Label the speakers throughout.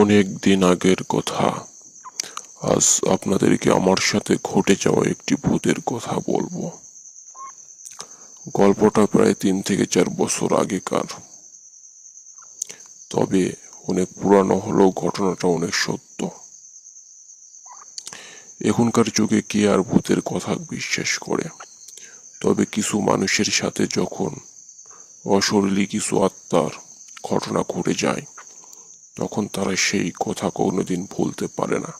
Speaker 1: অনেক দিন আগের কথা। আজ আপনাদেরকে আমার সাথে ঘটে যাওয়া একটি ভূতের কথা বলব। গল্পটা প্রায় তিন থেকে চার বছর আগেকার। তবে অনেক পুরানো হলেও ঘটনাটা অনেক সত্য। এখনকার যুগে কে আর ভূতের কথা বিশ্বাস করে? তবে কিছু মানুষের সাথে যখন অশরীরী কিছু আত্মার ঘটনা ঘটে যায় তখন তারা সেই কথা কোনোদিন ভুলতে পারে না।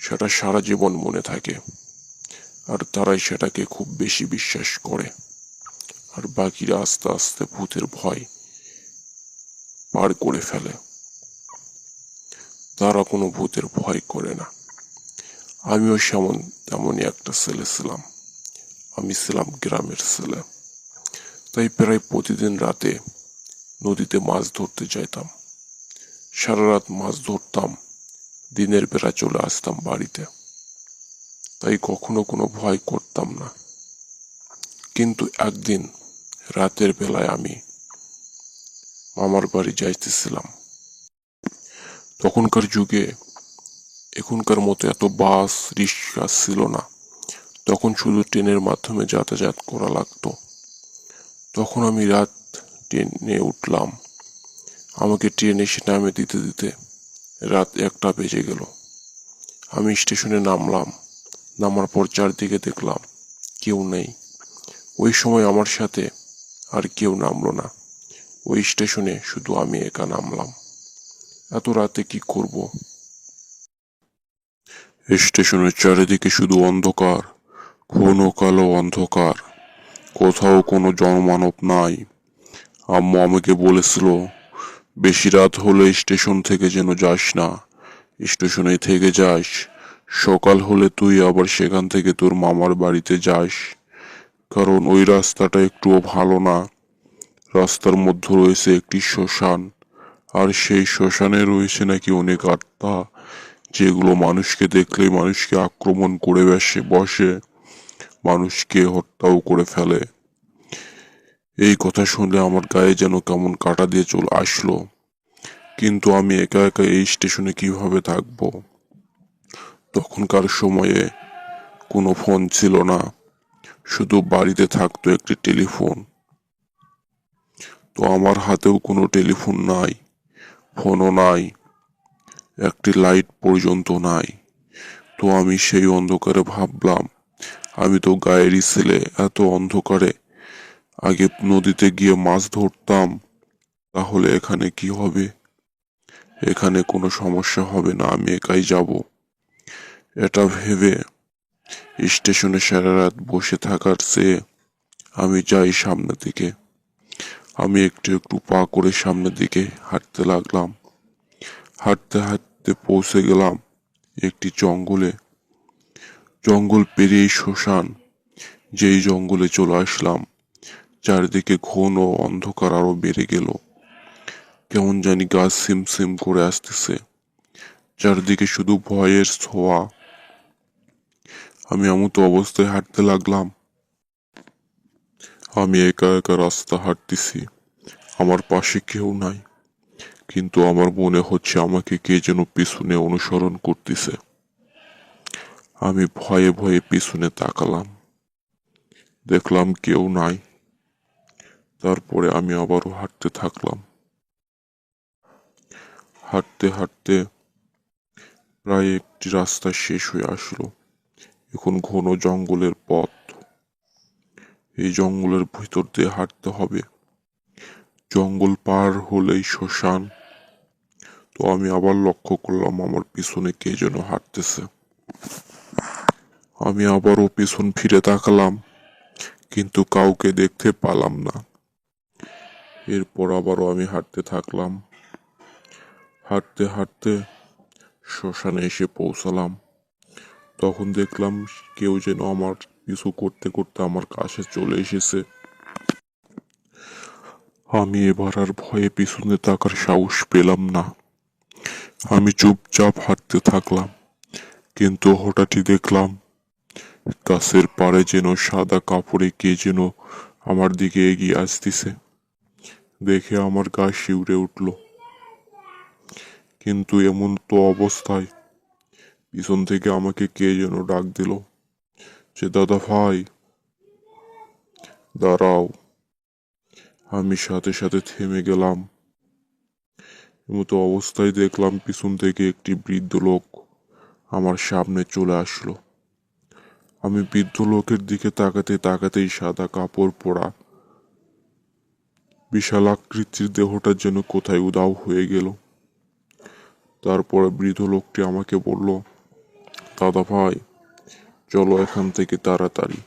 Speaker 1: সেটা সারা জীবন মনে থাকে। আর তারাই সেটাকে খুব বেশি বিশ্বাস করে। আর বাকিরা আস্তে আস্তে ভূতের ভয় পার করে ফেলে। তারা কোনো ভূতের ভয় করে না। আমিও সেমন, তেমনই একটা ছেলে ছিলাম। আমি ছিলাম গ্রামের ছেলে। তাই প্রায় প্রতিদিন রাতে নদীতে মাছ ধরতে যাইতাম। সারা রাত মাছ ধরতাম, দিনের বেলা চলে আসতাম বাড়িতে। তাই কখনো কোনো ভয় করতাম না। কিন্তু একদিন রাতের বেলায় আমি মামার বাড়ি যাইতেছিলাম। তখনকার যুগে এখনকার মতো এত বাস, রিক্সা ছিল না। তখন শুধু ট্রেনের মাধ্যমে যাতায়াত করা লাগতো। তখন আমি রাত ট্রেনে উঠলাম। আমাকে ট্রেনে এসে নামে দিতে দিতে রাত একটা বেজে গেল। আমি স্টেশনে নামলাম। নামার পর চারদিকে দেখলাম কেউ নেই। ওই সময় আমার সাথে আর কেউ নামলো না। ওই স্টেশনে শুধু আমি একা নামলাম। এত রাতে কি করব? স্টেশনের চারিদিকে শুধু অন্ধকার ঘন কালো অন্ধকার। কোথাও কোনো জনমানব নাই। আম্মু আমাকে বলেছিল বেশি রাত হলে স্টেশন থেকে যেন যাস না। স্টেশনে থেকে যাস। সকাল হলে তুই আবার সেখান থেকে তোর মামার বাড়িতে যাস। কারণ ওই রাস্তাটা একটুও ভালো না। রাস্তার মধ্যে রয়েছে একটি শ্মশান। আর সেই শ্মশানে রয়েছে নাকি অনেক আত্মা, যেগুলো মানুষকে দেখলে মানুষকে আক্রমণ করে বসে বসে। মানুষকে হত্যাও করে ফেলে। এই কথা শুনলে আমার গায়ে যেন কেমন কাটা দিয়ে চলে আসলো। কিন্তু আমি একা একা এই স্টেশনে কীভাবে থাকব? তখনকার সময়ে কোনো ফোন ছিল না, শুধু বাড়িতে থাকতো একটি টেলিফোন। তো আমার হাতেও কোনো টেলিফোন নাই, ফোনও নাই, একটি লাইট পর্যন্ত নাই। তো আমি সেই অন্ধকারে ভাবলাম, আমি তো গায়েরই ছেলে, এত অন্ধকারে আগে নদীতে গিয়ে মাছ ধরতাম, তাহলে এখানে কি হবে? এখানে কোনো সমস্যা হবে না, আমি একাই যাব। এটা ভেবে স্টেশনে সারা রাত বসে থাকার চেয়ে আমি যাই সামনের দিকে। আমি একটু একটু পা করে সামনের দিকে হাঁটতে লাগলাম। হাঁটতে হাঁটতে পৌঁছে গেলাম একটি জঙ্গলে। জঙ্গল পেরিয়েই শ্মশান, যেই জঙ্গলে চলে আসলাম। চারিদিকে ঘন অন্ধকার আরও বেড়ে গেল। কেমন জানি গাছ সিম সিম করে আসতেছে। চারিদিকে শুধু ভয়ের ছোঁয়া। আমি এমতো অবস্থায় হাঁটতে লাগলাম। আমি একা একা রাস্তা হাঁটতেছি। আমার পাশে কেউ নাই। কিন্তু আমার মনে হচ্ছে আমাকে কে যেন পিছনে অনুসরণ করতেছে। আমি ভয়ে ভয়ে পিছনে তাকালাম। দেখলাম কেউ নাই। তারপরে আমি আবারও হাঁটতে থাকলাম। হাঁটতে হাঁটতে প্রায় একটি রাস্তা শেষ হয়ে আসলো। এখন ঘন জঙ্গলের পথ। এই জঙ্গলের ভিতর দিয়ে হাঁটতে হবে। জঙ্গল পার হলেই শ্মশান। তো আমি আবার লক্ষ্য করলাম আমার পিছনে কে যেন হাঁটতেছে। আমি আবারও পিছন ফিরে তাকালাম, কিন্তু কাউকে দেখতে পালাম না। এরপর আবারও আমি হাঁটতে থাকলাম। হাঁটতে হাঁটতে শ্মশানে এসে পৌঁছালাম। তখন দেখলাম কেউ যেন আমার পিছু করতে করতে আমার কাছে চলে এসেছে। আমি এবার আর ভয়ে পিছনে তাকার সাহস পেলাম না। আমি চুপচাপ হাঁটতে থাকলাম, কিন্তু হঠাৎই দেখলাম গাছের পাড়ে যেন সাদা কাপড়ে কে যেন আমার দিকে এগিয়ে আসতেছে। দেখে আমার গা শিউরে উঠল। কিন্তু এমন তো অবস্থায় পিছন থেকে আমাকে কে যেন ডাক দিল যে, দাদা ভাই, দাঁড়াও। আমি সাথে সাথে থেমে গেলাম। এমতো অবস্থায় দেখলাম পিছন থেকে একটি বৃদ্ধ লোক আমার সামনে চলে আসলো। আমি বৃদ্ধ লোকের দিকে তাকাতে তাকাতেই সাদা কাপড় পরা বিশাল আকৃতির দেহটা যেন কোথায় উদাও হয়ে গেল। তারপরে বৃদ্ধ লোকটি আমাকে বলল, দাদা ভাই, চলো এখান থেকে তাড়াতাড়ি।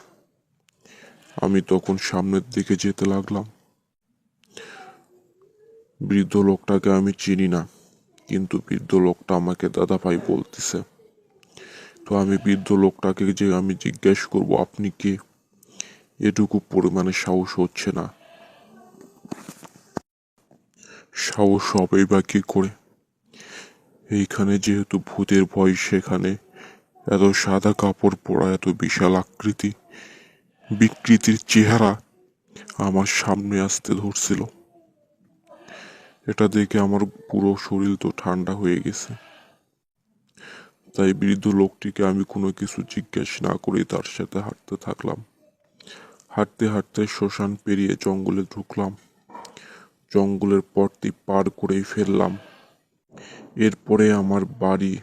Speaker 1: আমি তখন সামনের দিকে যেতে লাগলাম। বৃদ্ধ লোকটাকে আমি চিনি না, কিন্তু বৃদ্ধ লোকটা আমাকে দাদা ভাই বলতেছে। তো আমি বৃদ্ধ লোকটাকে যে আমি জিজ্ঞেস করব, আপনি কে? এটুকু পরিমাণে সাহস হচ্ছে না। সাহস হবেই বা কি করে? এইখানে যেহেতু ভূতের ভয়, সেখানে এত সাদা কাপড় পরা, এত বিশাল আকৃতি, বিকৃতির চেহারা আমার সামনে আসতে ধরছিল। এটা দেখে আমার পুরো শরীর তো ঠান্ডা হয়ে গেছে। তাই বৃদ্ধ লোকটিকে আমি কোনো কিছু জিজ্ঞেস না করে তার সাথে হাঁটতে থাকলাম। হাঁটতে হাঁটতে শ্মশান পেরিয়ে জঙ্গলে ঢুকলাম। জঙ্গলের পথটি পার করেই ফেললাম। এরপরে আমার বাড়ি।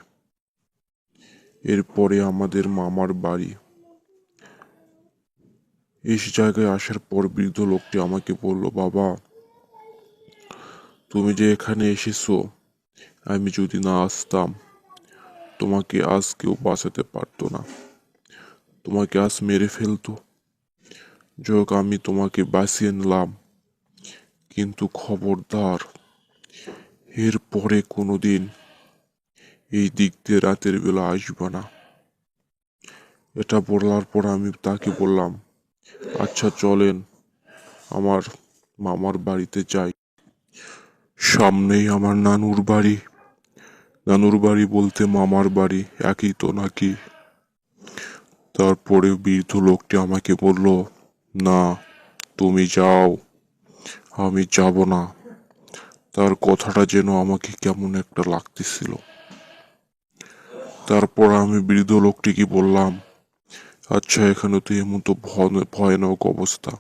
Speaker 1: এরপরে আমাদের মামার বাড়ি। এই জায়গায় আসার পর বৃদ্ধ লোকটি আমাকে বলল, বাবা, তুমি যে এখানে এসেছ, আমি যদি না আসতাম, তোমাকে আজ কেউ বাঁচাতে পারতো না। তোমাকে আজ মেরে ফেলতো। যোগ আমি তোমাকে বাঁচিয়ে নিলাম। কিন্তু খবরদার। এর পরে কোনোদিন এই দিক দিয়ে রাতের বেলা আসবে না। এটা বলার পর আমি তাকে বললাম আচ্ছা চলেন, আমার মামার বাড়িতে যাই। সামনেই আমার নানুর বাড়ি। নানুর বাড়ি বলতে মামার বাড়ি একই তো নাকি? তারপরে বৃদ্ধ লোকটি আমাকে বলল, না, তুমি যাও। আমি যাব না। তার কথাটা যেন আমাকে কেমন একটা লাগতেছিল। তারপর আমি বৃদ্ধ লোকটিকে বললাম আচ্ছা এখানে তো এমন তো ভয়- ভয়ানক অবস্থা।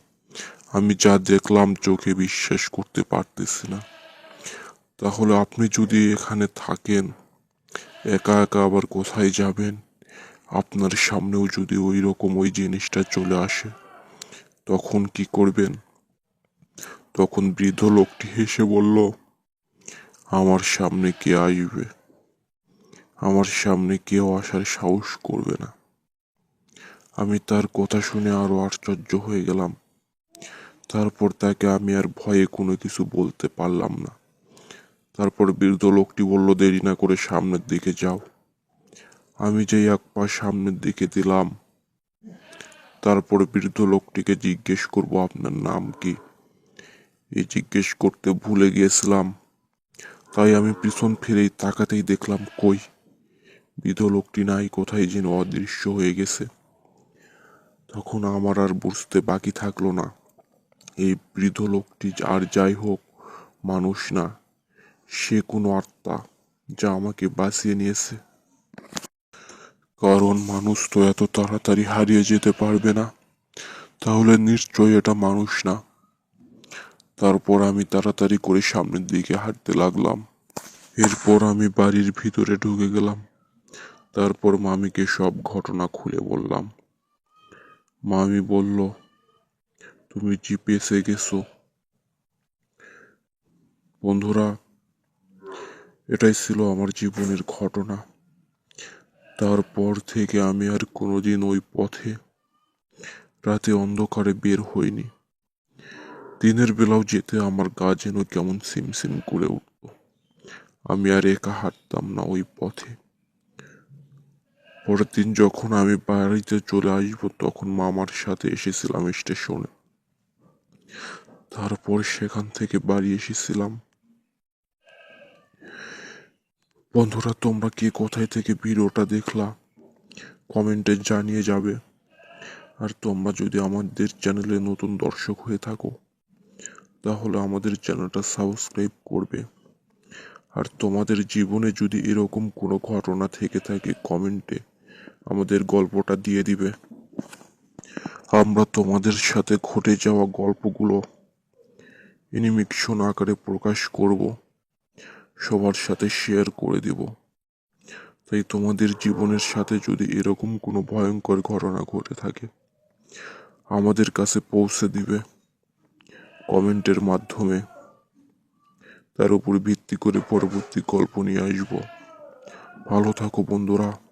Speaker 1: আমি যা দেখলাম চোখে বিশ্বাস করতে পারতেছি না। তাহলে আপনি যদি এখানে থাকেন, একা একা আবার কোথায় যাবেন? আপনার সামনেও যদি ওই রকম ওই জিনিসটা চলে আসে, তখন কি করবেন? তখন বৃদ্ধ লোকটি হেসে বলল, আমার সামনে কে আসবে? আমার সামনে কেউ আসার সাহস করবে না। আমি তার কথা শুনে আরও আশ্চর্য হয়ে গেলাম। তারপর তাকে আমি আর ভয়ে কোনো কিছু বলতে পারলাম না। তারপর বৃদ্ধ লোকটি বলল, দেরি না করে সামনের দিকে যাও। আমি যেই এক পা সামনের দিকে দিলাম, তারপর বৃদ্ধ লোকটিকে জিজ্ঞেস করব, আপনার নাম কি? এই জিজ্ঞেস করতে ভুলে গিয়েছিলাম। তাই আমি পিছন ফিরেই তাকাতেই দেখলাম, কই? বৃদ্ধ লোকটি নাই, কোথায় যেন অদৃশ্য হয়ে গেছে। তখন আমার আর বুঝতে বাকি থাকল না। এই বৃদ্ধ লোকটি আর যাই হোক মানুষ না, সে কোনো আত্মা যা আমাকে বাঁচিয়ে নিয়েছে। কারণ মানুষ তো এত তাড়াতাড়ি হারিয়ে যেতে পারবে না। তাহলে নিশ্চয়ই এটা মানুষ না। তারপর আমি তাড়াতাড়ি করে সামনের দিকে হাঁটতে লাগলাম। এরপর আমি বাড়ির ভিতরে ঢুকে গেলাম। তারপর মামিকে সব ঘটনা খুলে বললাম। মামি বলল, তুমি জিপিএসে গেছো। বন্ধুরা, এটাই ছিল আমার জীবনের ঘটনা। তারপর থেকে আমি আর কোনোদিন ওই পথে রাতে অন্ধকারে বের হইনি। দিনের বেলাও যেতে আমার গা যেন কেমন সিমসিম করে উঠত আমি আর একা হাঁটতাম না ওই পথে। পরের দিন যখন আমি বাড়িতে চলে আসব, তখন মামার সাথে এসেছিলাম স্টেশনে। তারপর সেখান থেকে বাড়ি এসেছিলাম। বন্ধুরা, তোমরা কে কোথায় থেকে ভিডিওটা দেখলা? কমেন্টে জানিয়ে যাবে। আর তোমরা যদি আমাদের চ্যানেলে নতুন দর্শক হয়ে থাকো তাহলে আমাদের চ্যানেলটা সাবস্ক্রাইব করবে। আর তোমাদের জীবনে যদি এরকম কোনো ঘটনা থেকে থাকে, কমেন্টে আমাদের গল্পটা দিয়ে দিবে। আমরা তোমাদের সাথে ঘটে যাওয়া গল্পগুলো অ্যানিমেশন আকারে প্রকাশ করব, সবার সাথে শেয়ার করে দেব। তাই তোমাদের জীবনের সাথে যদি এরকম কোনো ভয়ঙ্কর ঘটনা ঘটে থাকে, আমাদের কাছে পৌঁছে দিবে। কমেন্টের মাধ্যমে তার উপর ভিত্তি করে পরবর্তী গল্প নিয়ে আসব। ভালো থাকো বন্ধুরা।